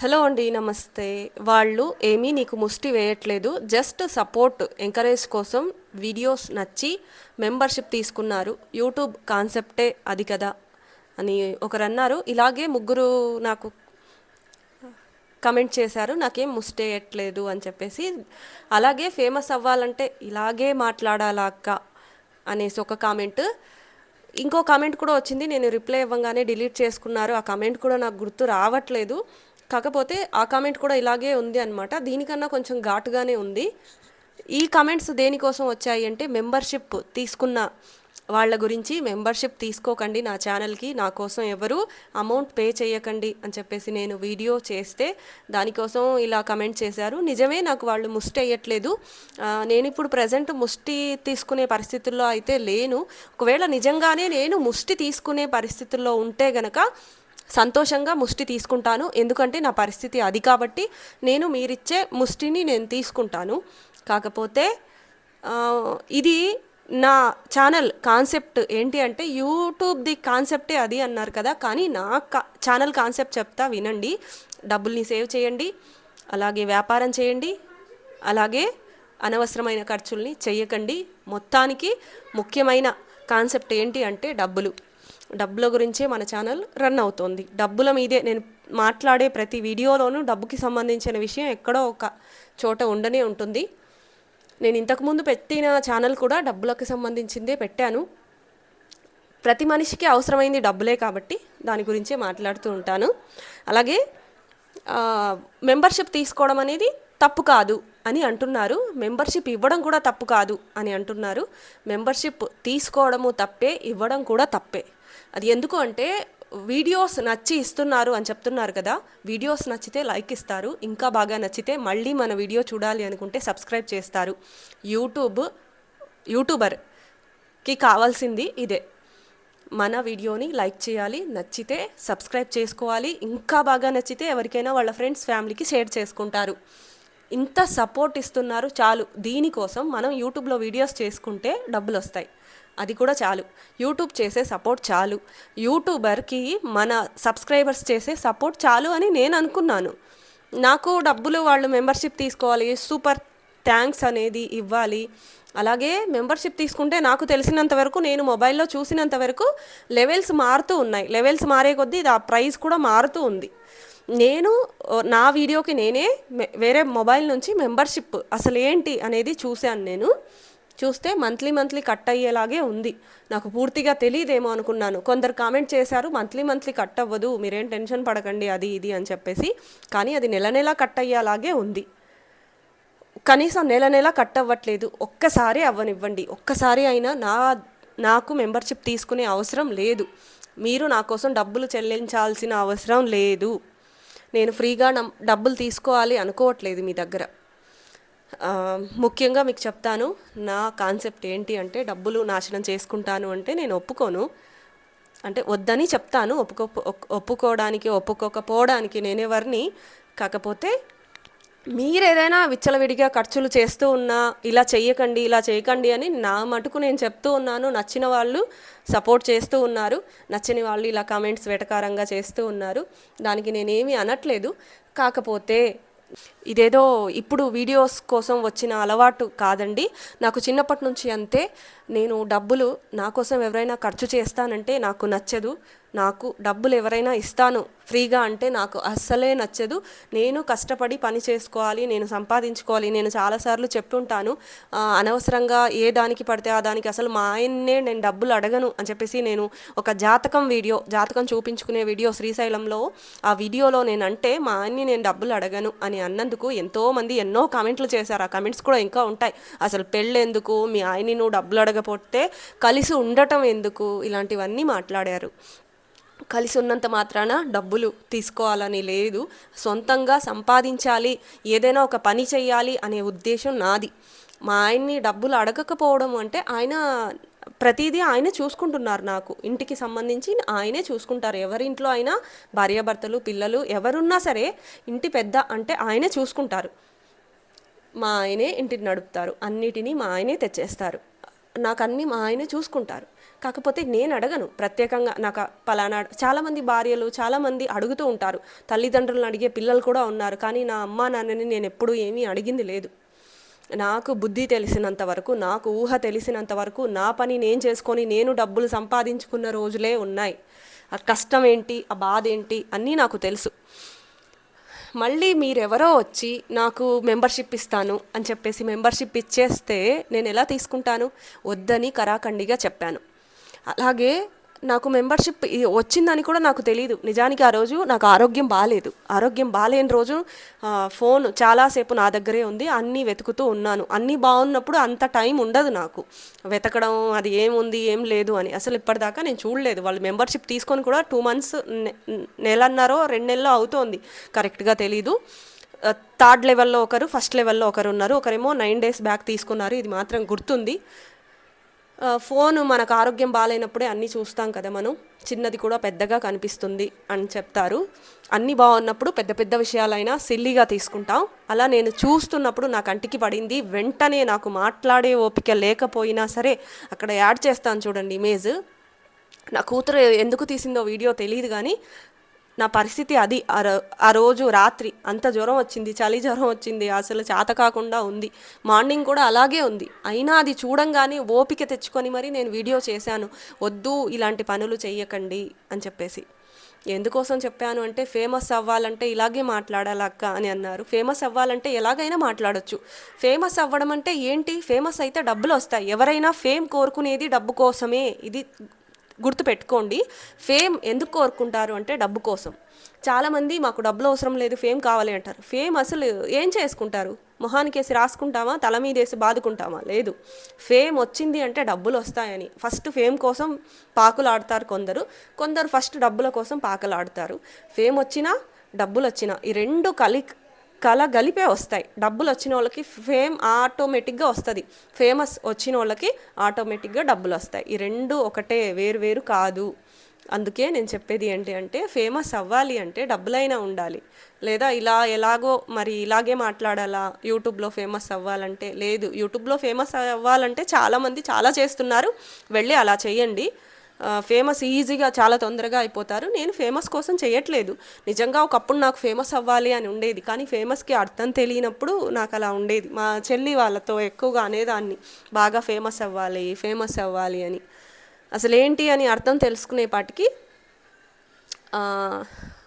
Hello అండి నమస్తే. వాళ్ళు ఏమీ నీకు ముష్టి వేయట్లేదు జస్ట్ సపోర్ట్ ఎంకరేజ్ కోసం వీడియోస్ నచ్చి మెంబర్షిప్ తీసుకున్నారు. యూట్యూబ్ కాన్సెప్టే అది కదా అని ఒకరు అన్నారు ఇలాగే ముగ్గురు నాకు కమెంట్ చేశారు నాకేం ముష్టి వేయట్లేదు అని చెప్పేసి. అలాగే ఫేమస్ అవ్వాలంటే ఇలాగే మాట్లాడాలా అక్క అనేసి ఒక కామెంట్. ఇంకో కామెంట్ కూడా వచ్చింది నేను రిప్లై ఇవ్వగానే డిలీట్ చేసుకున్నారు. ఆ కామెంట్ కూడా నాకు గుర్తు రావట్లేదు. కాకపోతే ఆ కామెంట్ కూడా ఇలాగే ఉంది అనమాట దీనికన్నా కొంచెం ఘాటుగానే ఉంది. ఈ కామెంట్స్ దేనికోసం వచ్చాయి అంటే మెంబర్షిప్ తీసుకున్న వాళ్ళ గురించి మెంబర్షిప్ తీసుకోకండి నా ఛానల్కి నా కోసం ఎవరు అమౌంట్ పే చేయకండి అని చెప్పేసి నేను వీడియో చేస్తే దానికోసం ఇలా కమెంట్ చేశారు. నిజమే నాకు వాళ్ళు ముష్టి అయ్యట్లేదు. నేను ఇప్పుడు ప్రజెంట్ ముష్టి తీసుకునే పరిస్థితుల్లో అయితే లేను. ఒకవేళ నిజంగానే నేను ముష్టి తీసుకునే పరిస్థితుల్లో ఉంటే గనక సంతోషంగా ముష్టి తీసుకుంటాను. ఎందుకంటే నా పరిస్థితి అది కాబట్టి నేను మీరిచ్చే ముష్టిని నేను తీసుకుంటాను. కాకపోతే ఇది నా ఛానల్ కాన్సెప్ట్ ఏంటి అంటే యూట్యూబ్ది కాన్సెప్టే అది అన్నారు కదా. కానీ నా కా ఛానల్ కాన్సెప్ట్ చెప్తా వినండి. డబ్బుల్ని సేవ్ చేయండి. అలాగే వ్యాపారం చేయండి. అలాగే అనవసరమైన ఖర్చుల్ని చేయకండి మొత్తానికి ముఖ్యమైన కాన్సెప్ట్ ఏంటి అంటే డబ్బులు. డబ్బుల గురించే మన ఛానల్ రన్ అవుతోంది. డబ్బుల మీదే నేను మాట్లాడే ప్రతి వీడియోలోనూ డబ్బుకి సంబంధించిన విషయం ఎక్కడో ఒక చోట ఉండనే ఉంటుంది. నేను ఇంతకుముందు పెట్టిన ఛానల్ కూడా డబ్బులకు సంబంధించిందే పెట్టాను. ప్రతి మనిషికి అవసరమైంది డబ్బులే కాబట్టి దాని గురించే మాట్లాడుతూ ఉంటాను. అలాగే మెంబర్షిప్ తీసుకోవడం అనేది తప్పు కాదు అని అంటున్నారు. మెంబర్షిప్ ఇవ్వడం కూడా తప్పు కాదు అని అంటున్నారు. మెంబర్షిప్ తీసుకోవడము తప్పే ఇవ్వడం కూడా తప్పే. అది ఎందుకు అంటే వీడియోస్ నచ్చి ఇస్తున్నారు అని చెప్తున్నారు కదా. వీడియోస్ నచ్చితే లైక్ ఇస్తారు. ఇంకా బాగా నచ్చితే మళ్ళీ మన వీడియో చూడాలి అనుకుంటే సబ్స్క్రైబ్ చేస్తారు. యూట్యూబ్ యూట్యూబర్కి కావాల్సింది ఇదే. మన వీడియోని లైక్ చేయాలి నచ్చితే సబ్స్క్రైబ్ చేసుకోవాలి ఇంకా బాగా నచ్చితే ఎవరికైనా వాళ్ళ ఫ్రెండ్స్ ఫ్యామిలీకి షేర్ చేసుకుంటారు. ఇంత సపోర్ట్ ఇస్తున్నారు చాలు. దీనికోసం మనం యూట్యూబ్లో వీడియోస్ చేసుకుంటే డబ్బులు వస్తాయి అది కూడా చాలు. యూట్యూబ్ చేసే సపోర్ట్ చాలు. యూట్యూబర్కి మన సబ్స్క్రైబర్స్ చేసే సపోర్ట్ చాలు అని నేను అనుకున్నాను. నాకు డబ్బులు వాళ్ళు మెంబర్షిప్ తీసుకోవాలి సూపర్ థ్యాంక్స్ అనేది ఇవ్వాలి. అలాగే మెంబర్షిప్ తీసుకుంటే నాకు తెలిసినంత వరకు నేను మొబైల్లో చూసినంత వరకు లెవెల్స్ మారుతూ ఉన్నాయి. లెవెల్స్ మారే కొద్దీ ఇది ఆ ప్రైస్ కూడా మారుతూ ఉంది. నేను నా వీడియోకి నేనే వేరే మొబైల్ నుంచి మెంబర్షిప్ అసలు ఏంటి అనేది చూశాను నేను. చూస్తే మంత్లీ మంత్లీ కట్ అయ్యేలాగే ఉంది. నాకు పూర్తిగా తెలియదేమో అనుకున్నాను. కొందరు కామెంట్ చేశారు మంత్లీ మంత్లీ కట్ అవ్వదు మీరేం టెన్షన్ పడకండి అది ఇది అని చెప్పేసి. కానీ అది నెల నెల కట్ అయ్యేలాగే ఉంది. కనీసం నెల నెల కట్ అవ్వట్లేదు. ఒక్కసారి అవ్వనివ్వండి. ఒక్కసారి అయినా నా నాకు మెంబర్షిప్ తీసుకునే అవసరం లేదు. మీరు నా కోసం డబ్బులు చెల్లించాల్సిన అవసరం లేదు. నేను ఫ్రీగా నమ్- డబ్బులు తీసుకోవాలి అనుకోవట్లేదు మీ దగ్గర. ముఖ్యంగా మీకు చెప్తాను నా కాన్సెప్ట్ ఏంటి అంటే డబ్బులు నాశనం చేసుకుంటాను అంటే నేను ఒప్పుకోను. అంటే వద్దని చెప్తాను ఒప్పుకో ఒప్పుకోవడానికి ఒప్పుకోకపోవడానికి నేనెవరిని కాకపోతే మీరేదైనా విచ్చలవిడిగా ఖర్చులు చేస్తూ ఉన్నా ఇలా చేయకండి ఇలా చేయకండి అని నా మటుకు నేను చెప్తూ ఉన్నాను నచ్చిన వాళ్ళు సపోర్ట్ చేస్తూ ఉన్నారు నచ్చని వాళ్ళు ఇలా కామెంట్స్ వెటకారంగా చేస్తూ ఉన్నారు. దానికి నేనేమీ అనట్లేదు. కాకపోతే ఇదేదో ఇప్పుడు వీడియోస్ కోసం వచ్చిన అలవాటు కాదండి. నాకు చిన్నప్పటి నుంచి అంతే. నేను డబ్బులు నా కోసం ఎవరైనా ఖర్చు చేస్తానంటే నాకు నచ్చదు. నాకు డబ్బులు ఎవరైనా ఇస్తాను. ఫ్రీగా అంటే నాకు అస్సలే నచ్చదు. నేను కష్టపడి పని చేసుకోవాలి నేను సంపాదించుకోవాలి నేను చాలాసార్లు చెప్తుంటాను. అనవసరంగా ఏ దానికి పడితే ఆ దానికి అసలు మా ఆయన్నే నేను డబ్బులు అడగను అని చెప్పేసి నేను ఒక జాతకం వీడియో జాతకం చూపించుకునే వీడియో శ్రీశైలంలో ఆ వీడియోలో నేను అంటే మా ఆయన్ని నేను డబ్బులు అడగను అని అన్నందుకు ఎంతోమంది ఎన్నో కామెంట్లు చేశారు. ఆ కామెంట్స్ కూడా ఇంకా ఉంటాయి. అసలు పెళ్ళెందుకు మీ ఆయన్ని నువ్వు డబ్బులు అడగపోతే కలిసి ఉండటం ఎందుకు? ఇలాంటివన్నీ మాట్లాడారు. కలిసి ఉన్నంత మాత్రాన డబ్బులు తీసుకోవాలని లేదు. సొంతంగా సంపాదించాలి ఏదైనా ఒక పని చేయాలి అనే ఉద్దేశం నాది. మా ఆయన్ని డబ్బులు అడగకపోవడం అంటే ఆయన ప్రతిదీ ఆయనే చూసుకుంటున్నారు నాకు. ఇంటికి సంబంధించి ఆయనే చూసుకుంటారు. ఎవరింట్లో అయినా భార్యాభర్తలు పిల్లలు ఎవరున్నా సరే ఇంటి పెద్ద అంటే ఆయనే చూసుకుంటారు. మా ఆయనే ఇంటిని నడుపుతారు. అన్నిటినీ మా ఆయనే తెచ్చేస్తారు. నాకు అన్నీ మా ఆయనే చూసుకుంటారు. కాకపోతే నేను అడగను. ప్రత్యేకంగా నాకు పలానా చాలామంది భార్యలు చాలామంది అడుగుతూ ఉంటారు. తల్లిదండ్రులను అడిగే పిల్లలు కూడా ఉన్నారు. కానీ నా అమ్మ నాన్నని నేను ఎప్పుడూ ఏమీ అడిగింది లేదు. నాకు బుద్ధి తెలిసినంత వరకు నాకు ఊహ తెలిసినంత వరకు నా పని నేను చేసుకొని నేను డబ్బులు సంపాదించుకున్న రోజులే ఉన్నాయి. ఆ కష్టం ఏంటి? ఆ బాధ ఏంటి? అన్నీ నాకు తెలుసు. మళ్ళీ మీరెవరో వచ్చి నాకు మెంబర్షిప్ ఇస్తాను అని చెప్పేసి మెంబర్షిప్ ఇచ్చేస్తే నేను ఎలా తీసుకుంటాను? వద్దని కరాఖండిగా చెప్పాను. అలాగే నాకు మెంబర్షిప్ వచ్చిందని కూడా నాకు తెలియదు నిజానికి ఆ రోజు నాకు ఆరోగ్యం బాగాలేదు ఆరోగ్యం బాగాలేని రోజు ఫోన్ చాలాసేపు నా దగ్గరే ఉంది. అన్నీ వెతుకుతూ ఉన్నాను. అన్నీ బాగున్నప్పుడు అంత టైం ఉండదు నాకు. వెతకడం అది ఏముంది ఏం లేదు అని. అసలు ఇప్పటిదాకా నేను చూడలేదు. వాళ్ళు మెంబర్షిప్ తీసుకొని కూడా టూ మంత్స్ నెలన్నరో రెండు నెలలో అవుతోంది. కరెక్ట్గా తెలీదు. థర్డ్ లెవెల్లో ఒకరు ఫస్ట్ లెవెల్లో ఒకరు ఉన్నారు ఒకరేమో నైన్ డేస్ బ్యాక్ తీసుకున్నారు. ఇది మాత్రం గుర్తుంది. ఫోన్ మనకు ఆరోగ్యం బాగాలేనప్పుడే అన్నీ చూస్తాం కదా మనం. చిన్నది కూడా పెద్దగా కనిపిస్తుంది అని చెప్తారు. అన్నీ బాగున్నప్పుడు పెద్ద పెద్ద విషయాలైనా సిల్లీగా తీసుకుంటాం. అలా నేను చూస్తున్నప్పుడు నా కంటికి పడింది వెంటనే నాకు మాట్లాడే ఓపిక లేకపోయినా సరే అక్కడ యాడ్ చేస్తాను చూడండి ఇమేజ్. నా కూతురు ఎందుకు తీసిందో వీడియో తెలియదు కానీ నా పరిస్థితి అది. ఆ రోజు రాత్రి అంత జ్వరం వచ్చింది చలి జ్వరం వచ్చింది అసలు చేత కాకుండా ఉంది. మార్నింగ్ కూడా అలాగే ఉంది. అయినా అది చూడంగానే ఓపిక తెచ్చుకొని మరి నేను వీడియో చేశాను. వద్దు ఇలాంటి పనులు చేయకండి అని చెప్పేసి. ఎందుకోసం చెప్పాను అంటే ఫేమస్ అవ్వాలంటే ఇలాగే మాట్లాడాలక్క అని అన్నారు. ఫేమస్ అవ్వాలంటే ఎలాగైనా మాట్లాడొచ్చు. ఫేమస్ అవ్వడం అంటే ఏంటి? ఫేమస్ అయితే డబ్బులు వస్తాయి. ఎవరైనా ఫేమ్ కోరుకునేది డబ్బు కోసమే. ఇది గుర్తుపెట్టుకోండి ఫేమ్ ఎందుకు కోరుకుంటారు అంటే డబ్బు కోసం. చాలామంది మాకు డబ్బులు అవసరం లేదు ఫేమ్ కావాలి అంటారు. ఫేమ్ అసలు ఏం చేసుకుంటారు? మొహానికేసి రాసుకుంటామా? తల మీదేసి బాదుకుంటామా? లేదు. ఫేమ్ వచ్చింది అంటే డబ్బులు వస్తాయని. ఫస్ట్ ఫేమ్ కోసం పాకులాడతారు కొందరు. కొందరు ఫస్ట్ డబ్బుల కోసం పాకలాడతారు. ఫేమ్ వచ్చినా డబ్బులు వచ్చినా ఈ రెండు కలి కల గలిపే వస్తాయి. డబ్బులు వచ్చిన వాళ్ళకి ఫేమ్ ఆటోమేటిక్గా వస్తుంది. ఫేమస్ వచ్చిన వాళ్ళకి ఆటోమేటిక్గా డబ్బులు వస్తాయి ఈ రెండు ఒకటే వేరు వేరు కాదు. అందుకే నేను చెప్పేది ఏంటి అంటే ఫేమస్ అవ్వాలి అంటే డబ్బులైనా ఉండాలి. లేదా ఇలా ఎలాగో మరి ఇలాగే మాట్లాడాలా? యూట్యూబ్లో ఫేమస్ అవ్వాలంటే లేదు. యూట్యూబ్లో ఫేమస్ అవ్వాలంటే చాలామంది చాలా చేస్తున్నారు. వెళ్ళి అలా చేయండి. ఫేమస్ ఈజీగా చాలా తొందరగా అయిపోతారు. నేను ఫేమస్ కోసం చేయట్లేదు. నిజంగా ఒకప్పుడు నాకు ఫేమస్ అవ్వాలి అని ఉండేది. కానీ ఫేమస్కి అర్థం తెలియనప్పుడు నాకు అలా ఉండేది. మా చెల్లి వాళ్ళతో ఎక్కువగా అనేదాన్ని. బాగా ఫేమస్ అవ్వాలి ఫేమస్ అవ్వాలి అని. అసలు ఏంటి అని అర్థం తెలుసుకునేపాటికి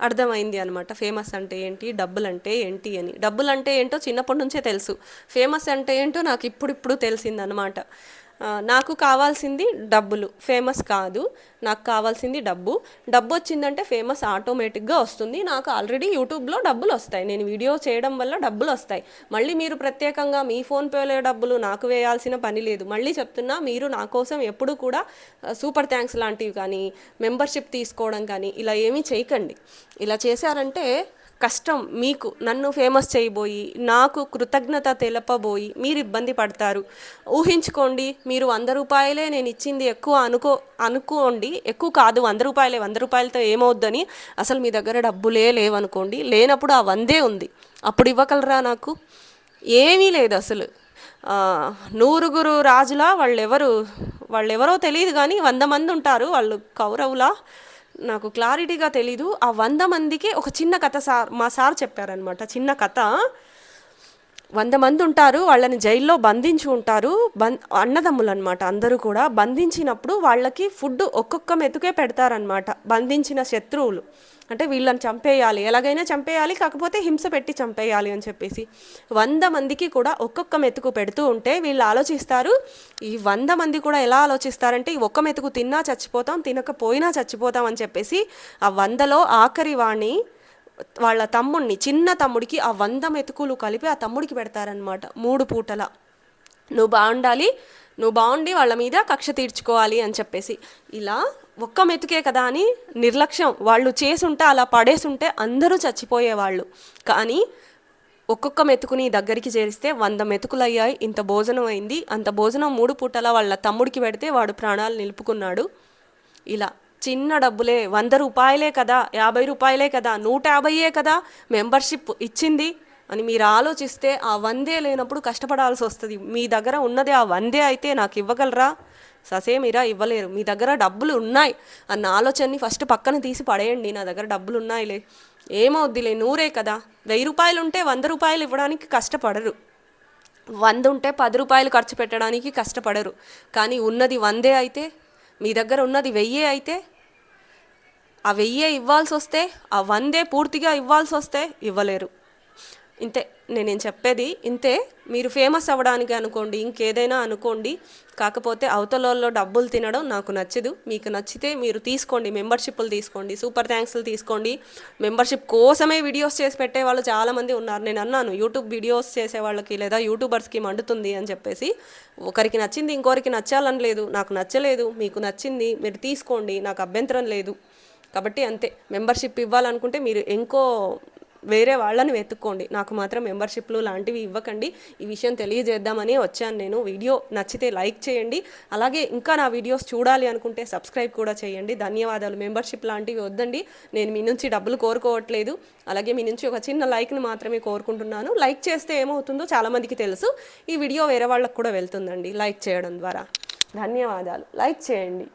అర్థమైంది అనమాట ఫేమస్ అంటే ఏంటి? డబ్బులు అంటే ఏంటి అని. డబ్బులు అంటే ఏంటో చిన్నప్పటి నుంచే తెలుసు. ఫేమస్ అంటే ఏంటో నాకు ఇప్పుడిప్పుడు తెలిసిందనమాట నాకు కావాల్సింది డబ్బులు. ఫేమస్ కాదు. నాకు కావాల్సింది డబ్బు. డబ్బు వచ్చిందంటే ఫేమస్ ఆటోమేటిక్గా వస్తుంది. నాకు ఆల్రెడీ యూట్యూబ్లో డబ్బులు వస్తాయి. నేను వీడియో చేయడం వల్ల డబ్బులు వస్తాయి. మళ్ళీ మీరు ప్రత్యేకంగా మీ ఫోన్పేలో డబ్బులు నాకు వేయాల్సిన పని లేదు. మళ్ళీ చెప్తున్నా మీరు నా కోసం ఎప్పుడు కూడా సూపర్ థ్యాంక్స్ లాంటివి కానీ మెంబర్షిప్ తీసుకోవడం కానీ ఇలా ఏమీ చేయకండి. ఇలా చేశారంటే కష్టం మీకు నన్ను ఫేమస్ చేయబోయి నాకు కృతజ్ఞత తెలపబోయి మీరు ఇబ్బంది పడతారు. ఊహించుకోండి మీరు వంద రూపాయలే నేను ఇచ్చింది ఎక్కువ అనుకో అనుకోండి ఎక్కువ కాదు వంద రూపాయలే వంద రూపాయలతో ఏమవుద్దని అసలు మీ దగ్గర డబ్బులే లేవనుకోండి లేనప్పుడు ఆ వందే ఉంది. అప్పుడు ఇవ్వగలరా నాకు? ఏమీ లేదు అసలు. నూరుగురు రాజులా వాళ్ళెవరు వాళ్ళెవరో తెలియదు కానీ వంద మంది ఉంటారు వాళ్ళు కౌరవులా నాకు క్లారిటీగా తెలీదు. ఆ వంద మందికి ఒక చిన్న కథ సార్ మా సార్ చెప్పారనమాట చిన్న కథ. వంద మంది ఉంటారు వాళ్ళని జైల్లో బంధించి ఉంటారు. బం అన్నదమ్ములు అనమాట అందరూ కూడా. బంధించినప్పుడు వాళ్ళకి ఫుడ్ ఒక్కొక్క మెతుకే పెడతారనమాట బంధించిన శత్రువులు. అంటే వీళ్ళని చంపేయాలి. ఎలాగైనా చంపేయాలి కాకపోతే హింస పెట్టి చంపేయాలి అని చెప్పేసి. వంద మందికి కూడా ఒక్కొక్క మెతుకు పెడుతూ ఉంటే వీళ్ళు ఆలోచిస్తారు ఈ వంద మంది కూడా ఎలా ఆలోచిస్తారంటే ఈ ఒక్క మెతుకు తిన్నా చచ్చిపోతాం తినకపోయినా చచ్చిపోతాం అని చెప్పేసి ఆ వందలో ఆఖరి వాణ్ణి వాళ్ళ తమ్ముడిని చిన్న తమ్ముడికి ఆ వంద మెతుకులు కలిపి ఆ తమ్ముడికి పెడతారనమాట మూడు పూటల. నువ్వు బాగుండాలి నువ్వు బాగుండి వాళ్ళ మీద కక్ష తీర్చుకోవాలి అని చెప్పేసి. ఇలా ఒక్క మెతుకే కదా అని నిర్లక్ష్యం. వాళ్ళు చేసుంటే అలా పడేసుంటే అందరూ చచ్చిపోయేవాళ్ళు. కానీ ఒక్కొక్క మెతుకుని దగ్గరికి చేరిస్తే వంద మెతుకులు అయ్యాయి ఇంత భోజనం అయింది అంత భోజనం మూడు పూటల వాళ్ళ తమ్ముడికి పెడితే వాడు ప్రాణాలు నిలుపుకున్నాడు. ఇలా చిన్న డబ్బులే వంద రూపాయలే కదా యాభై రూపాయలే కదా నూట యాభైయే కదా మెంబర్షిప్ ఇచ్చింది. అని మీరు ఆలోచిస్తే ఆ వందే లేనప్పుడు కష్టపడాల్సి వస్తుంది. మీ దగ్గర ఉన్నది ఆ వందే అయితే నాకు ఇవ్వగలరా? ససే మీరా ఇవ్వలేరు. మీ దగ్గర డబ్బులు ఉన్నాయి అన్న ఆలోచనని ఫస్ట్ పక్కన తీసి పడేయండి. నా దగ్గర డబ్బులు ఉన్నాయిలే. ఏమవుద్దిలే? నూరే కదా. వెయ్యి రూపాయలు ఉంటే వంద రూపాయలు ఇవ్వడానికి కష్టపడరు. వంద ఉంటే పది రూపాయలు ఖర్చు పెట్టడానికి కష్టపడరు. కానీ ఉన్నది వందే అయితే మీ దగ్గర ఉన్నది వెయ్యే అయితే ఆ వెయ్యే ఇవ్వాల్సి వస్తే ఆ వందే పూర్తిగా ఇవ్వాల్సి వస్తే ఇవ్వలేరు. ఇంతే నేనేం చెప్పేది ఇంతే. మీరు ఫేమస్ అవ్వడానికి అనుకోండి ఇంకేదైనా అనుకోండి. కాకపోతే అవతలలో డబ్బులు తినడం నాకు నచ్చదు. మీకు నచ్చితే మీరు తీసుకోండి మెంబర్షిప్లు తీసుకోండి సూపర్ థ్యాంక్స్లు తీసుకోండి. మెంబర్షిప్ కోసమే వీడియోస్ చేసి పెట్టే వాళ్ళు చాలామంది ఉన్నారు. నేను అన్నాను యూట్యూబ్ వీడియోస్ చేసే వాళ్ళకి లేదా యూట్యూబర్స్కి మండుతుంది అని చెప్పేసి. ఒకరికి నచ్చింది ఇంకొకరికి నచ్చాలని లేదు. నాకు నచ్చలేదు మీకు నచ్చింది మీరు తీసుకోండి నాకు అభ్యంతరం లేదు. కాబట్టి అంతే. మెంబర్షిప్ ఇవ్వాలనుకుంటే మీరు ఇంకో వేరే వాళ్ళని వెతుక్కోండి. నాకు మాత్రం మెంబర్షిప్లు లాంటివి ఇవ్వకండి. ఈ విషయం తెలియజేద్దామని వచ్చాను నేను. వీడియో నచ్చితే లైక్ చేయండి. అలాగే ఇంకా నా వీడియోస్ చూడాలి అనుకుంటే సబ్స్క్రైబ్ కూడా చేయండి. ధన్యవాదాలు. మెంబర్షిప్ లాంటివి వద్దండి. నేను మీ నుంచి డబ్బులు కోరుకోవట్లేదు. అలాగే మీ నుంచి ఒక చిన్న లైక్ని మాత్రమే కోరుకుంటున్నాను. లైక్ చేస్తే ఏమవుతుందో చాలామందికి తెలుసు. ఈ వీడియో వేరే వాళ్ళకు కూడా వెళ్తుందండి లైక్ చేయడం ద్వారా. ధన్యవాదాలు. లైక్ చేయండి.